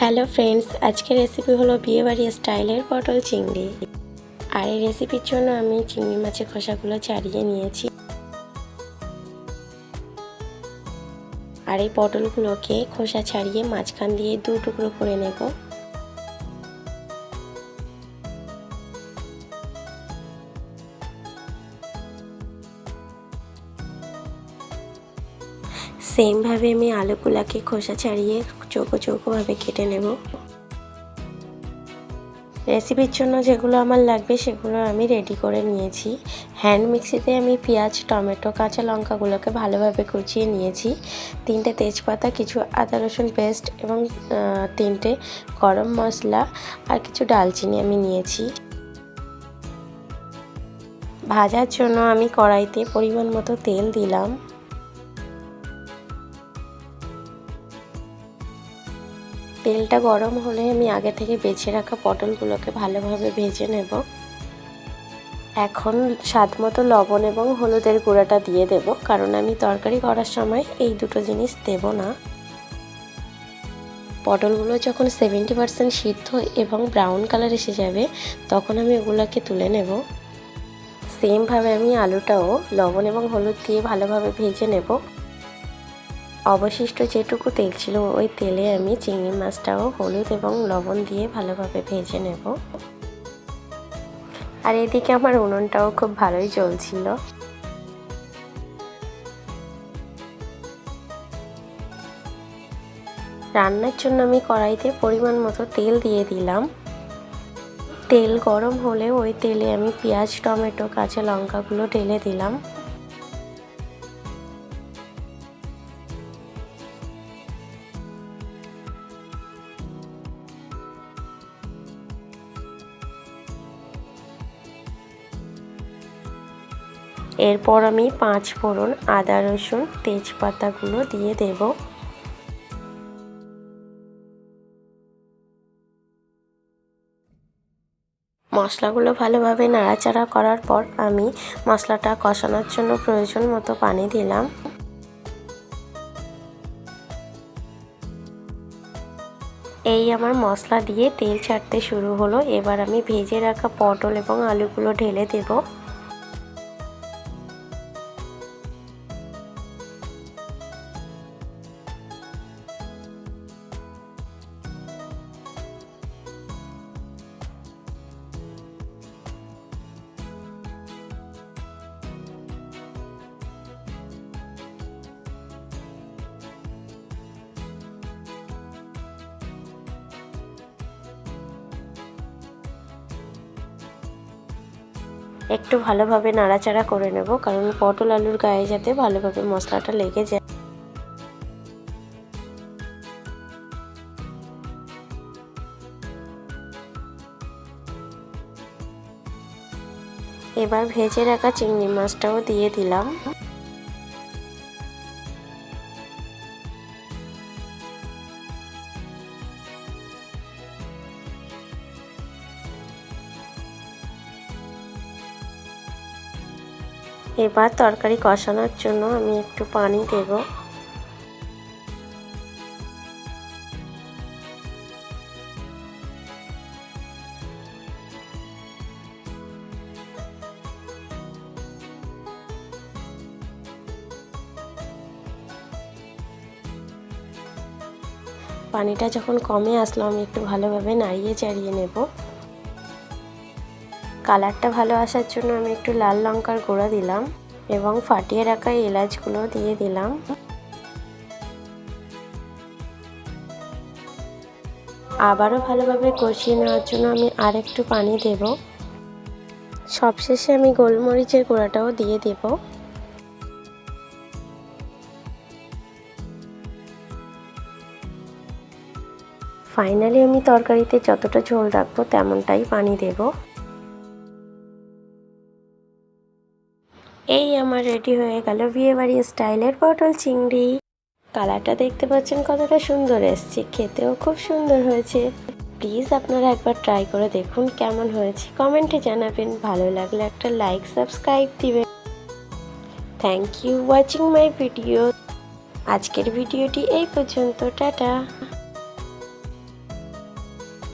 Hello friends, আজকের recipe হলো বিয়েবাড়ি স্টাইলের পটল চিংড়ি। আর এই রেসিপির জন্য আমি চিংড়ি মাছের খোসাগুলো ছাড়িয়ে নিয়েছি। আর এই পটলগুলোকে খোসা ছাড়িয়ে মাঝখান দিয়ে দু টুকরো করে নেব। সেমভাবে আমি আলুগুলাকে খোসা ছাড়িয়ে চৌকো চৌকোভাবে কেটে নেব। রেসিপির জন্য যেগুলো আমার লাগবে সেগুলো আমি রেডি করে নিয়েছি। হ্যান্ড মিক্সিতে আমি পেঁয়াজ, টমেটো, কাঁচা লঙ্কাগুলোকে ভালোভাবে কুচিয়ে নিয়েছি। তিনটে তেজপাতা, কিছু আদা রসুন পেস্ট এবং তিনটে গরম মশলা আর কিছু ডালচিনি আমি নিয়েছি। ভাজার জন্য আমি কড়াইতে পরিমাণ মতো তেল দিলাম। তেলটা গরম হলে আমি আগে থেকে বেছে রাখা পটলগুলোকে ভালোভাবে ভেজে নেব। এখন স্বাদ মতো লবণ এবং হলুদের গুঁড়াটা দিয়ে দেব, কারণ আমি তরকারি করার সময় এই দুটো জিনিস দেব না। পটলগুলো যখন সেভেন্টি পারসেন্ট সিদ্ধ এবং ব্রাউন কালার এসে যাবে, তখন আমি ওগুলোকে তুলে নেব। সেমভাবে আমি আলুটাও লবণ এবং হলুদ দিয়ে ভালোভাবে ভেজে নেব। অবশিষ্ট যেটুকু তেল ছিল, ওই তেলে আমি চিংড়ি মাছটাও হলুদ এবং লবণ দিয়ে ভালোভাবে ভেজে নেব। আর এদিকে আমার উনুনটাও খুব ভালোই জ্বলছিল। রান্নার জন্য আমি কড়াইতে পরিমাণ মতো তেল দিয়ে দিলাম। তেল গরম হলে ওই তেলে আমি পেঁয়াজ, টমেটো, কাঁচা লঙ্কাগুলো ঢেলে দিলাম। এরপর আমি পাঁচ ফোড়ন আদা, রসুন, তেজপাতাগুলো দিয়ে দেব। মশলাগুলো ভালোভাবে নাড়াচাড়া করার পর আমি মশলাটা কষানোর জন্য প্রয়োজন মতো পানি দিলাম। এই আমার মশলা দিয়ে তেল ছাড়তে শুরু হলো। এবার আমি ভেজে রাখা পটল এবং আলুগুলো ঢেলে দেবো। একটু ভালোভাবে নাড়াচাড়া করে নেব, কারণ পটল আলুর গায়ে যাতে ভালোভাবে মশলাটা লেগে যায়। এবার ভেজে রাখা চিংড়ি মাছটাও দিয়ে দিলাম। এবার তরকারি কষানোর জন্য আমি একটু পানি দেব। পানিটা যখন কমে আসলো, আমি একটু ভালোভাবে নাড়িয়ে চাড়িয়ে নেব। কালারটা ভালো আসার জন্য আমি একটু লাল লঙ্কার গুঁড়া দিলাম এবং ফাটিয়ে রাখা এলাচগুলো দিয়ে দিলাম। আবারও ভালোভাবে কষিয়ে নেওয়ার জন্য আমি আর একটু পানি দেব। সবশেষে আমি গোলমরিচের গুঁড়াটাও দিয়ে দেব। ফাইনালি আমি তরকারিতে যতটা ঝোল রাখব তেমনটাই পানি দেবো। এই আমার রেডি হয়ে গেল বিয়েবাড়ি স্টাইলের পটল চিংড়ি। কালারটা দেখতে পাচ্ছেন কতটা সুন্দর এসছে, খেতেও খুব সুন্দর হয়েছে। প্লিজ আপনারা একবার ট্রাই করে দেখুন কেমন হয়েছে। কমেন্টে জানাবেন, ভালো লাগলে একটা লাইক সাবস্ক্রাইব দিবেন। Thank you watching my video আজকের ভিডিওটি এই পর্যন্ত, টাটা।